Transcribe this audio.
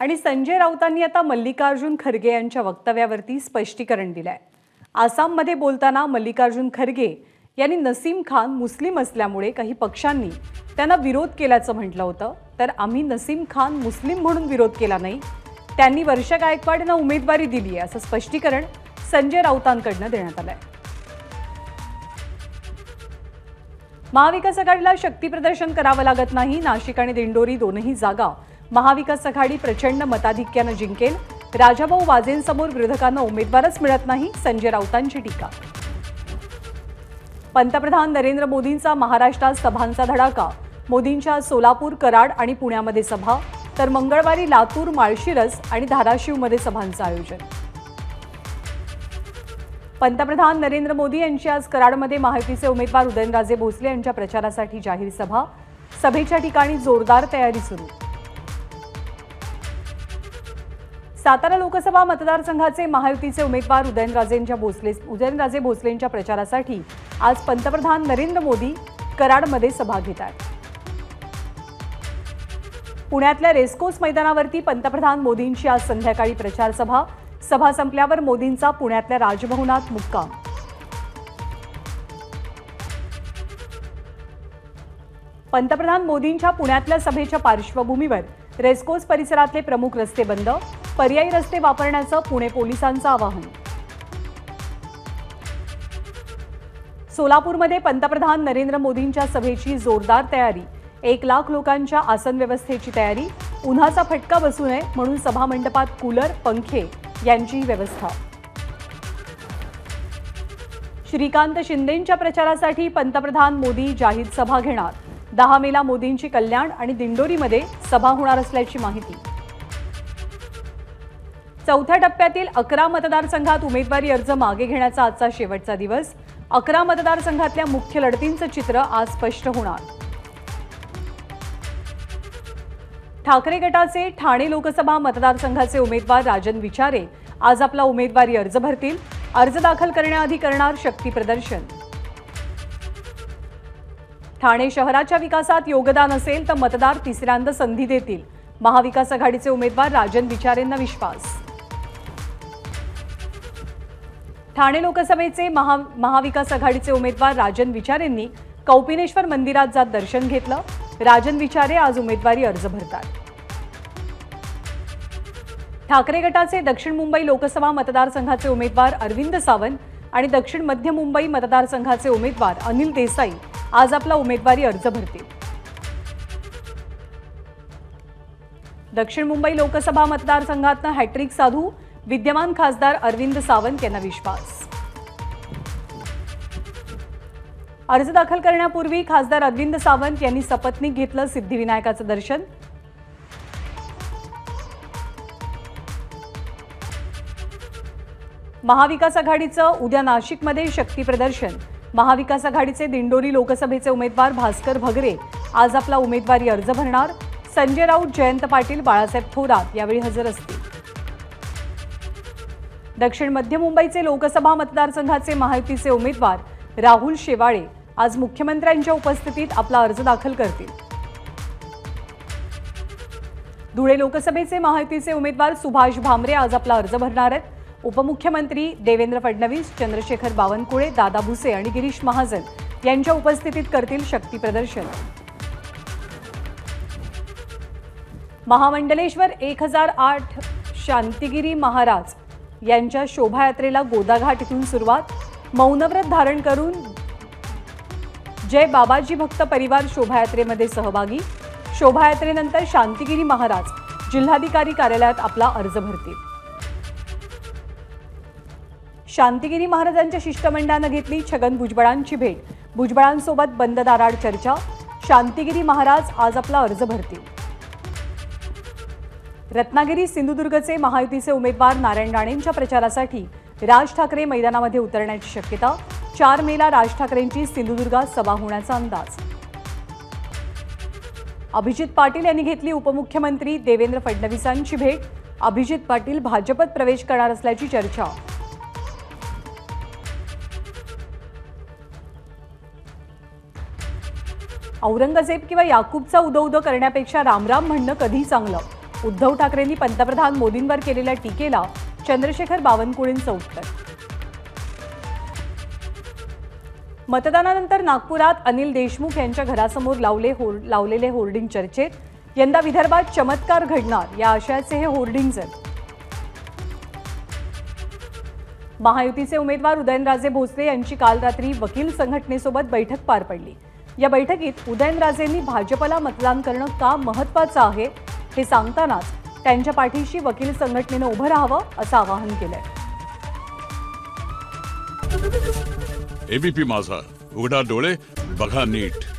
आणि संजय राऊतांनी आता मल्लिकार्जुन खरगे यांच्या वक्तव्यावरती स्पष्टीकरण दिलंय. आसाममध्ये बोलताना मल्लिकार्जुन खरगे यांनी नसीम खान मुस्लिम असल्यामुळे काही पक्षांनी त्यांना विरोध केल्याचं म्हटलं होतं. तर आम्ही नसीम खान मुस्लिम म्हणून विरोध केला नाही. त्यांनी वर्षा गायकवाड यांना उमेदवारी दिली आहे असं स्पष्टीकरण संजय राऊतांकडनं देण्यात आलंय. महाविकास आघाडीला शक्तीप्रदर्शन करावं लागत नाही. नाशिक आणि दिंडोरी दोनही जागा महाविकास आघाडी प्रचंड मताधिक्यानं जिंकेल. राजाभाऊ वाजेंसमोर विरोधकांना उमेदवारच मिळत नाही संजय राऊतांची टीका. पंतप्रधान नरेंद्र मोदींचा महाराष्ट्रात सभांचा धडाका. मोदींच्या सोलापूर कराड आणि पुण्यामध्ये सभा. तर मंगळवारी लातूर माळशिरस आणि धाराशिवमध्ये सभांचं आयोजन. पंतप्रधान नरेंद्र मोदी यांची आज कराडमध्ये महायुतीचे उमेदवार उदयनराजे भोसले यांच्या प्रचारासाठी जाहीर सभा. सभेच्या ठिकाणी जोरदार तयारी सुरू. सातारा लोकसभा मतदारसंघाचे महायुतीचे उमेदवार उदयनराजेंच्या भोसले उदयनराजे भोसलेंच्या प्रचारासाठी आज पंतप्रधान नरेंद्र मोदी कराडमध्ये सभा घेत आहेत. पुण्यातल्या रेस्कोस मैदानावरती पंतप्रधान मोदींची आज संध्याकाळी प्रचारसभा सभा संपल्यावर मोदींचा पुण्यातल्या राजभवनात मुक्काम. पंतप्रधान मोदींच्या पुण्यातल्या सभेच्या पार्श्वभूमीवर रेस्कोस परिसरातले प्रमुख रस्ते बंद पर्यायी रस्ते वापरण्याचं पुणे पोलिसांचं आवाहन. सोलापूरमध्ये पंतप्रधान नरेंद्र मोदींच्या सभेची जोरदार तयारी एक लाख लोकांच्या आसन व्यवस्थेची तयारी उन्हाचा फटका बसू नये म्हणून सभामंडपात कूलर पंखे यांची व्यवस्था. श्रीकांत शिंदेंच्या प्रचारासाठी पंतप्रधान मोदी जाहीर सभा घेणार दहा मेला मोदींची कल्याण आणि दिंडोरीमध्ये सभा होणार असल्याची माहिती. चौथ्या टप्प्यातील अकरा मतदारसंघात उमेदवारी अर्ज मागे घेण्याचा आजचा शेवटचा दिवस. अकरा मतदारसंघातल्या मुख्य लढतींचं चित्र आज स्पष्ट होणार. ठाकरे गटाचे ठाणे लोकसभा मतदारसंघाचे उमेदवार राजन विचारे आज आपला उमेदवारी अर्ज भरतील. अर्ज दाखल करण्याआधी करणार शक्ती प्रदर्शन. ठाणे शहराच्या विकासात योगदान असेल तर मतदार तिसऱ्यांदा संधी देतील. महाविकास आघाडीचे उमेदवार राजन विचारेंना विश्वास. ठाणे लोकसभेचे महा महाविकास आघाडीचे उमेदवार राजन विचारेंनी कौपिनेश्वर मंदिरात जात दर्शन घेतलं. राजन विचारे आज उमेदवारी अर्ज भरतात. ठाकरे गटाचे दक्षिण मुंबई लोकसभा मतदारसंघाचे उमेदवार अरविंद सावंत आणि दक्षिण मध्य मुंबई मतदारसंघाचे उमेदवार अनिल देसाई आज आपला उमेदवारी अर्ज भरतील. दक्षिण मुंबई लोकसभा मतदारसंघातनं हॅट्रिक साधू विद्यमान खासदार अरविंद सावंत यांना विश्वास. अर्ज दाखल करण्यापूर्वी खासदार अरविंद सावंत यांनी सपत्नीक घेतलं सिद्धिविनायकाचं दर्शन. महाविकास आघाडीचं उद्या नाशिकमध्ये शक्ती प्रदर्शन. महाविकास आघाडीचे दिंडोरी लोकसभेचे उमेदवार भास्कर भगरे. आज आपला उमेदवारी अर्ज भरणार. संजय राऊत जयंत पाटील बाळासाहेब थोरात यावेळी हजर असतील. दक्षिण मध्य मुंबईचे लोकसभा मतदारसंघाचे महायुतीचे उमेदवार राहुल शेवाळे आज मुख्यमंत्र्यांच्या उपस्थितीत आपला अर्ज दाखल करतील. धुळे लोकसभेचे महायुतीचे उमेदवार सुभाष भामरे आज आपला अर्ज भरणार आहेत. उपमुख्यमंत्री देवेंद्र फडणवीस चंद्रशेखर बावनकुळे दादा भुसे आणि गिरीश महाजन यांच्या उपस्थितीत करतील शक्ती प्रदर्शन. महामंडलेश्वर एक हजार आठ शांतिगिरी महाराज यांच्या शोभायात्रेला गोदाघाट इथून सुरुवात. मौनव्रत धारण करून जय बाबाजी भक्त परिवार शोभायात्रेमध्ये सहभागी. शोभायात्रेनंतर शांतिगिरी महाराज जिल्हाधिकारी कार्यालयात आपला अर्ज भरतील. शांतिगिरी महाराजांच्या शिष्टमंडळानं घेतली छगन भुजबळांची भेट. भुजबळांसोबत बंद दाराड चर्चा. शांतिगिरी महाराज आज आपला अर्ज भरतील. रत्नागिरी सिंधुदुर्गचे महायुतीचे उमेदवार नारायण राणेंच्या प्रचारासाठी राज ठाकरे मैदानामध्ये उतरण्याची शक्यता. चार मेला राज ठाकरेंची सिंधुदुर्गात सभा होण्याचा अंदाज. अभिजित पाटील यांनी घेतली उपमुख्यमंत्री देवेंद्र फडणवीसांची भेट. अभिजित पाटील भाजपत प्रवेश करणार असल्याची चर्चा. औरंगजेब किंवा याकूबचा उदो उदो करण्यापेक्षा रामराम म्हणणं कधी चांगलं. उद्धव ठाकरेंनी पंतप्रधान मोदींवर केलेल्या टीकेला चंद्रशेखर बावनकुळेंचं उत्तर. मतदानानंतर नागपुरात अनिल देशमुख यांच्या घरासमोर लावले होर लावलेले होर्डिंग चर्चेत यंदा विदर्भात चमत्कार घडणार या आशयाचे हे होर्डिंग्ज आहेत महायुतीचे उमेदवार उदयनराजे भोसले यांची काल रात्री वकील संघटनेसोबत बैठक पार पडली. या बैठकीत उदयनराजेंनी भाजपला मतदान करणं का महत्वाचं आहे हे सांगतानाच त्यांच्या पाठीशी वकील संघटनेनं उभं राहावं असं आवाहन केलंय. एबीपी माझा. उघडा डोळे बघा नीट.